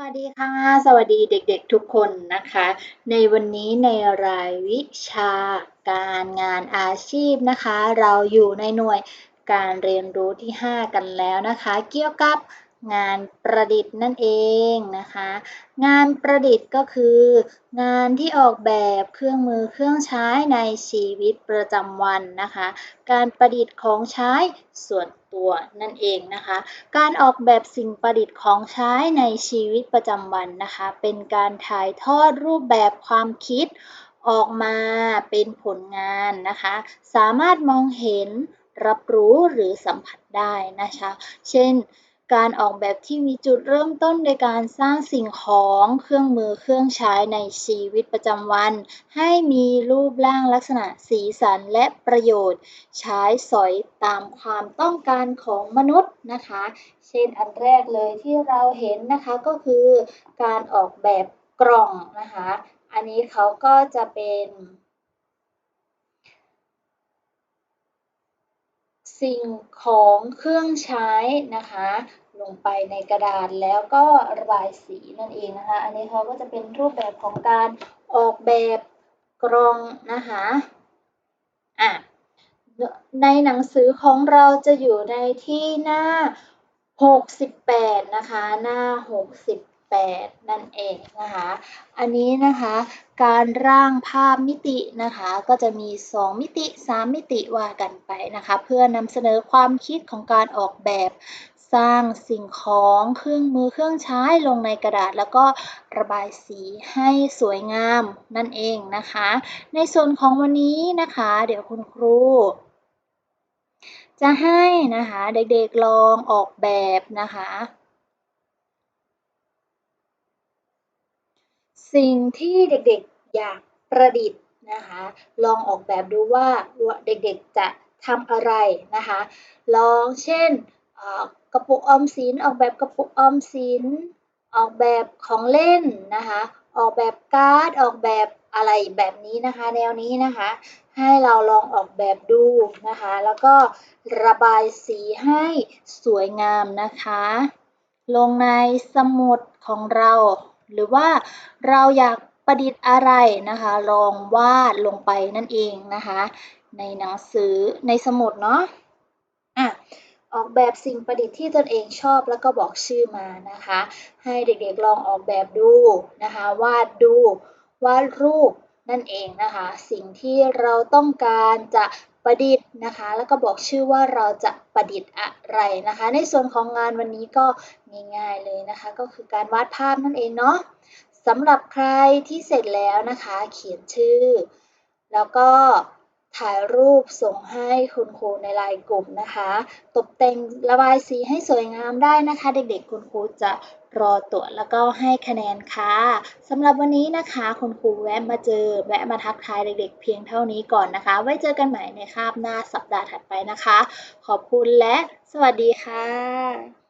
วัสดีค่ะ สวัสดีเด็กๆทุกคนนะคะ ในวันนี้ในรายวิชาการงานอาชีพนะคะ เราอยู่ในหน่วยการเรียนรู้ที่ 5 กันแล้วนะคะ เกี่ยวกับ งานประดิษฐ์นั่นเองนะคะ งานประดิษฐ์ก็คือ งานที่ออกแบบเครื่องมือเครื่องใช้ในชีวิตประจำวันนะคะ การประดิษฐ์ของใช้ส่วนตัวนั่นเองนะคะ การออกแบบสิ่งประดิษฐ์ของใช้ในชีวิตประจำวันนะคะ เป็นการถ่ายทอดรูปแบบความคิดออกมาเป็นผลงานนะคะ สามารถมองเห็นรับรู้หรือสัมผัสได้นะคะ เช่น การออกแบบที่มีจุดเริ่มต้นโดยการสร้างสิ่งของเครื่องมือเครื่องใช้ในชีวิตประจำวัน ให้มีรูปร่างลักษณะสีสันและประโยชน์ ใช้สอยตามความต้องการของมนุษย์นะคะ เช่นอันแรกเลยที่เราเห็นนะคะก็คือการออกแบบกล่องนะคะ อันนี้เขาก็จะเป็นสิ่งของเครื่องใช้นะคะ ลงไปในกระดาษแล้วก็ระบายสีนั่นเองนะคะ อันนี้เขาก็จะเป็นรูปแบบของการออกแบบกล่องนะคะอะในหนังสือของเราจะอยู่ในที่หน้า 68 นะคะ หน้า 68 นั่นเองนะคะ อันนี้นะคะการร่างภาพมิตินะคะ ก็จะมี 2 มิติ 3 มิติว่ากันไปนะคะ เพื่อนำเสนอความคิดของการออกแบบ สร้างสิ่งของเครื่องมือเครื่องใช้ลงในกระดาษ แล้วก็ระบายสีให้สวยงามนั่นเองนะคะ ในส่วนของวันนี้นะคะ เดี๋ยวคุณครูจะให้นะคะเด็กๆลองออกแบบนะคะ สิ่งที่เด็กๆอยากประดิษฐ์นะคะ ลองออกแบบดูว่าเด็กๆจะทำอะไรนะคะ ลองเช่น กระปุกออมสิน ออกแบบกระปุกออมสิน ออกแบบของเล่นนะคะ ออกแบบการ์ด ออกแบบอะไรแบบนี้นะคะ แนวนี้นะคะ ให้เราลองออกแบบดูนะคะ แล้วก็ระบายสีให้สวยงามนะคะ ลงในสมุดของเรา หรือว่าเราอยากประดิษฐ์อะไรนะคะ ลองวาดลงไปนั่นเองนะคะ ในหนังสือในสมุดเนาะอะ ออกแบบสิ่งประดิษฐ์ที่ตนเองชอบแล้วก็บอกชื่อมานะคะ ให้เด็กๆลองออกแบบดูนะคะวาดดูวาดรูปนั่นเองนะคะ สิ่งที่เราต้องการจะประดิษฐ์นะคะ แล้วก็บอกชื่อว่าเราจะประดิษฐ์อะไรนะคะ ในส่วนของงานวันนี้ก็ง่ายๆเลยนะคะ ก็คือการวาดภาพนั่นเองเนาะสำหรับใครที่เสร็จแล้วนะคะ เขียนชื่อ แล้วก็ ถ่ายรูปส่งให้คุณครูในไลน์กลุ่มนะคะ ตกแต่งระบายสีให้สวยงามได้นะคะ เด็กๆ คุณครูจะรอตรวจแล้วก็ให้คะแนนค่ะสำหรับวันนี้นะคะ คุณครูแวะมาเจอ แวะมาทักทายเด็กๆ เพียงเท่านี้ก่อนนะคะ ไว้เจอกันใหม่ในคาบหน้าสัปดาห์ถัดไปนะคะ ขอบคุณและสวัสดีค่ะ